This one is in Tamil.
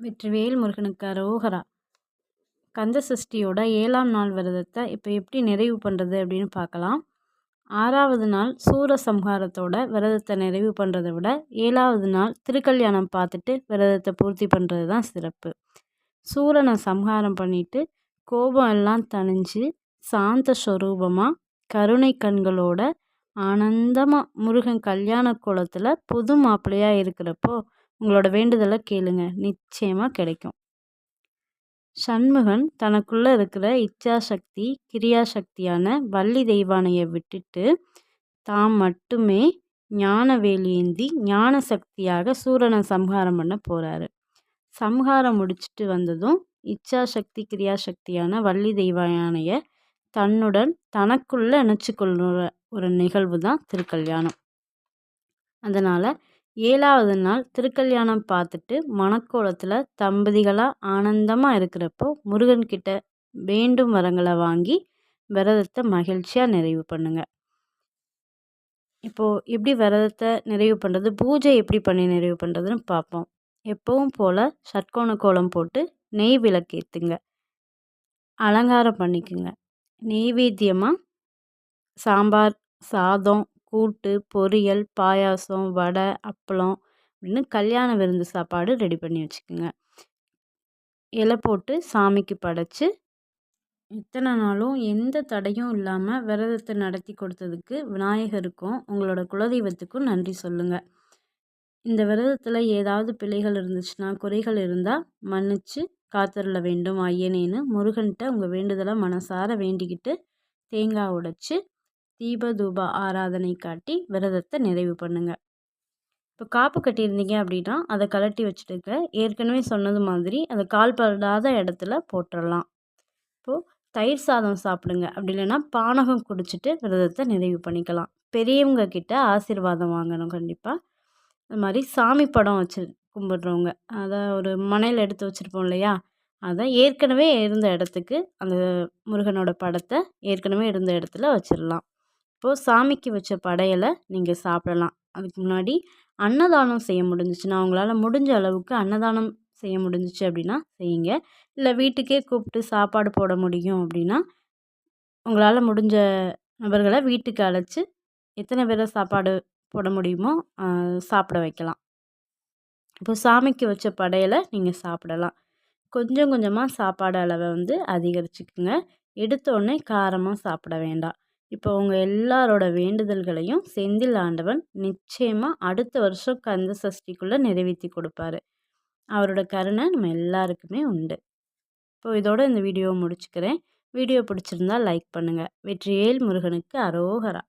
வெற்றிவேல் முருகனுக்கு அரோகரா. கந்த சஷ்டியோட ஏழாம் நாள் விரதத்தை இப்போ எப்படி நிறைவு பண்ணுறது அப்படின்னு பார்க்கலாம். ஆறாவது நாள் சூர சம்ஹாரத்தோட விரதத்தை நிறைவு பண்ணுறதை விட ஏழாவது நாள் திருக்கல்யாணம் பார்த்துட்டு விரதத்தை பூர்த்தி பண்ணுறது தான் சிறப்பு. சூரனை சம்ஹாரம் பண்ணிட்டு கோபம் எல்லாம் தணிஞ்சு சாந்த ஸ்வரூபமாக கருணை கண்களோட ஆனந்தமாக முருகன் கல்யாண கோலத்தில் புது மாப்பிள்ளையாக இருக்கிறப்போ உங்களோட வேண்டுதலை கேளுங்க. நிச்சயமாக கிடைக்கும். சண்முகன் தனக்குள்ளே இருக்கிற இச்சாசக்தி கிரியாசக்தியான வள்ளி தெய்வானையை விட்டுட்டு தாம் மட்டுமே ஞான வேலியேந்தி ஞான சக்தியாக சூரனை சம்ஹாரம் பண்ண போகிறாரு சம்ஹாரம் முடிச்சுட்டு வந்ததும் இச்சாசக்தி கிரியாசக்தியான வள்ளி தெய்வானையை தன்னுடன் தனக்குள்ளே இணைச்சி கொள்ளுற ஒரு நிகழ்வு தான் திருக்கல்யாணம். அதனால் ஏழாவது நாள் திருக்கல்யாணம் பார்த்துட்டு மணக்கோலத்தில் தம்பதிகளாக ஆனந்தமாக இருக்கிறப்போ முருகன்கிட்ட வேண்டும் வரங்களை வாங்கி விரதத்தை மகிழ்ச்சியாக நிறைவு பண்ணுங்கள் இப்போது எப்படி விரதத்தை நிறைவு பண்ணுறது பூஜை எப்படி பண்ணி நிறைவு பண்ணுறதுன்னு பார்ப்போம். எப்பவும் போல் சட்கோண கோலம் போட்டு நெய் விளக்கேற்றுங்க அலங்காரம் பண்ணிக்குங்க. நெய்வேத்தியமாக சாம்பார் சாதம் கூட்டு பொரியல் பாயாசம் வடை அப்பளம் அப்படின்னு கல்யாண விருந்து சாப்பாடு ரெடி பண்ணி வச்சுக்கோங்க. இலை போட்டு சாமிக்கு படைச்சி இத்தனை நாளும் எந்த தடையும் இல்லாமல் விரதத்தை நடத்தி கொடுத்ததுக்கு விநாயகருக்கும் உங்களோட குலதெய்வத்துக்கும் நன்றி சொல்லுங்கள் இந்த விரதத்தில் ஏதாவது பிழைகள் இருந்துச்சுன்னா குறைகள் இருந்தால் மன்னிச்சு காத்தருள வேண்டும். ஐயனேன்னு முருகன்கிட்ட உங்கள் வேண்டுதலை மனசார வேண்டிக்கிட்டு தேங்காய் உடைச்சி தீபதூப ஆராதனை காட்டி விரதத்தை நிறைவு பண்ணுங்கள் இப்போ காப்பு கட்டியிருந்தீங்க அப்படின்னா அதை கலட்டி வச்சுட்டுக்க ஏற்கனவே சொன்னது மாதிரி அதை கால்படாத இடத்துல போட்டுடலாம் இப்போது தயிர் சாதம் சாப்பிடுங்க. அப்படி இல்லைன்னா பானகம் குடிச்சிட்டு விரதத்தை நிறைவு பண்ணிக்கலாம். பெரியவங்க கிட்ட ஆசீர்வாதம் வாங்கணும் கண்டிப்பாக அது மாதிரி சாமி படம் வச்சு கும்பிட்றவங்க அதை ஒரு மனையில் எடுத்து வச்சுருப்போம் இல்லையா? அதை ஏற்கனவே இருந்த இடத்துக்கு அந்த முருகனோட படத்தை ஏற்கனவே இருந்த இடத்துல வச்சிடலாம். இப்போது சாமிக்கு வச்ச படையலை நீங்கள் சாப்பிடலாம். அதுக்கு முன்னாடி அன்னதானம் செய்ய முடிஞ்சிச்சுன்னா அவங்களால முடிஞ்ச அளவுக்கு அன்னதானம் செய்ய முடிஞ்சிச்சு அப்படின்னா செய்யுங்க. இல்லை வீட்டுக்கே கூப்பிட்டு சாப்பாடு போட முடியும் அப்படின்னா உங்களால் முடிஞ்ச நபர்களை வீட்டுக்கு அழைச்சி எத்தனை பேரை சாப்பாடு போட முடியுமோ சாப்பிட வைக்கலாம். இப்போ சாமிக்கு வச்ச படையலை நீங்கள் சாப்பிடலாம். கொஞ்சம் கொஞ்சமாக சாப்பாடு அளவை வந்து அதிகரிச்சுக்குங்க. எடுத்தோடனே காரமாக சாப்பிட வேண்டாம். இப்போ உங்கள் எல்லாரோட வேண்டுதல்களையும் செந்தில் ஆண்டவன் நிச்சயமாக அடுத்த வருஷம் கந்த சஷ்டிக்குள்ளே நிறைவேற்றி கொடுப்பாரு. அவரோட கருணை நம்ம எல்லாருக்குமே உண்டு. இப்போ இதோட இந்த வீடியோவை முடிச்சுக்கிறேன். வீடியோ பிடிச்சிருந்தா லைக் பண்ணுங்கள் வெற்றியேல் முருகனுக்கு அரோகரா.